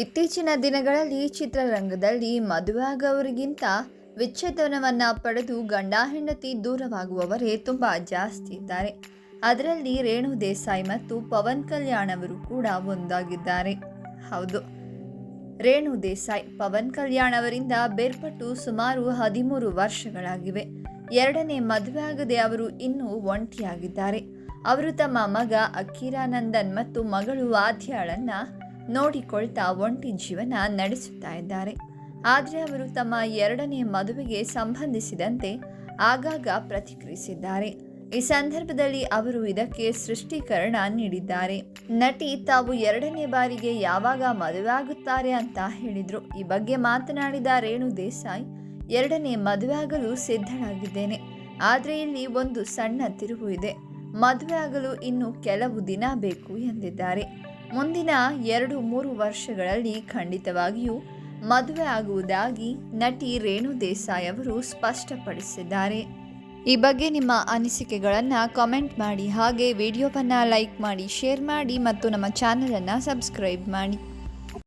ಇತ್ತೀಚಿನ ದಿನಗಳಲ್ಲಿ ಚಿತ್ರರಂಗದಲ್ಲಿ ಮದುವೆಯಾಗವರಿಗಿಂತ ವಿಚ್ಛೇದನವನ್ನು ಪಡೆದು ಗಂಡ ಹೆಂಡತಿ ದೂರವಾಗುವವರೇ ತುಂಬ ಜಾಸ್ತಿ ಇದ್ದಾರೆ. ಅದರಲ್ಲಿ ರೇಣು ದೇಸಾಯಿ ಮತ್ತು ಪವನ್ ಕಲ್ಯಾಣ್ ಅವರು ಕೂಡ ಒಂದಾಗಿದ್ದಾರೆ. ಹೌದು. ರೇಣು ದೇಸಾಯಿ, ಪವನ್ ಕಲ್ಯಾಣ್ ಅವರಿಂದ ಬೇರ್ಪಟ್ಟು ಸುಮಾರು ಹದಿಮೂರು ವರ್ಷಗಳಾಗಿವೆ. ಎರಡನೇ ಮದುವೆಯಾಗದೆ ಅವರು ಇನ್ನೂ ಒಂಟಿಯಾಗಿದ್ದಾರೆ. ಅವರು ತಮ್ಮ ಮಗ ಅಕ್ಕಿರಾನಂದನ್ ಮತ್ತು ಮಗಳು ಆದ್ಯಾಳನ್ನ ನೋಡಿಕೊಳ್ತಾ ಒಂಟಿ ಜೀವನ ನಡೆಸುತ್ತಾ ಇದ್ದಾರೆ. ಆದರೆ ಅವರು ತಮ್ಮ ಎರಡನೇ ಮದುವೆಗೆ ಸಂಬಂಧಿಸಿದಂತೆ ಆಗಾಗ ಪ್ರತಿಕ್ರಿಯಿಸಿದ್ದಾರೆ. ಈ ಸಂದರ್ಭದಲ್ಲಿ ಅವರು ಇದಕ್ಕೆ ಸೃಷ್ಟೀಕರಣ ನೀಡಿದ್ದಾರೆ. ನಟಿ, ತಾವು ಎರಡನೇ ಬಾರಿಗೆ ಯಾವಾಗ ಮದುವೆ ಆಗುತ್ತಾರೆ ಅಂತ ಹೇಳಿದರು. ಈ ಬಗ್ಗೆ ಮಾತನಾಡಿದ ರೇಣು ದೇಸಾಯಿ, ಎರಡನೇ ಮದುವೆ ಆಗಲು ಸಿದ್ಧಳಾಗಿದ್ದೇನೆ. ಆದರೆ ಇಲ್ಲಿ ಒಂದು ಸಣ್ಣ ತಿರುವು ಇದೆ. ಮದುವೆ ಆಗಲು ಇನ್ನು ಕೆಲವು ದಿನ ಬೇಕು ಎಂದಿದ್ದಾರೆ. ಮುಂದಿನ ಎರಡು ಮೂರು ವರ್ಷಗಳಲ್ಲಿ ಖಂಡಿತವಾಗಿಯೂ ಮದುವೆ ಆಗುವುದಾಗಿ ನಟಿ ರೇಣು ದೇಸಾಯಿ ಅವರು ಸ್ಪಷ್ಟಪಡಿಸಿದ್ದಾರೆ. ಈ ಬಗ್ಗೆ ನಿಮ್ಮ ಅನಿಸಿಕೆಗಳನ್ನು ಕಾಮೆಂಟ್ ಮಾಡಿ, ಹಾಗೆ ವಿಡಿಯೋವನ್ನು ಲೈಕ್ ಮಾಡಿ ಶೇರ್ ಮಾಡಿ ಮತ್ತು ನಮ್ಮ ಚಾನಲನ್ನು ಸಬ್ಸ್ಕ್ರೈಬ್ ಮಾಡಿ.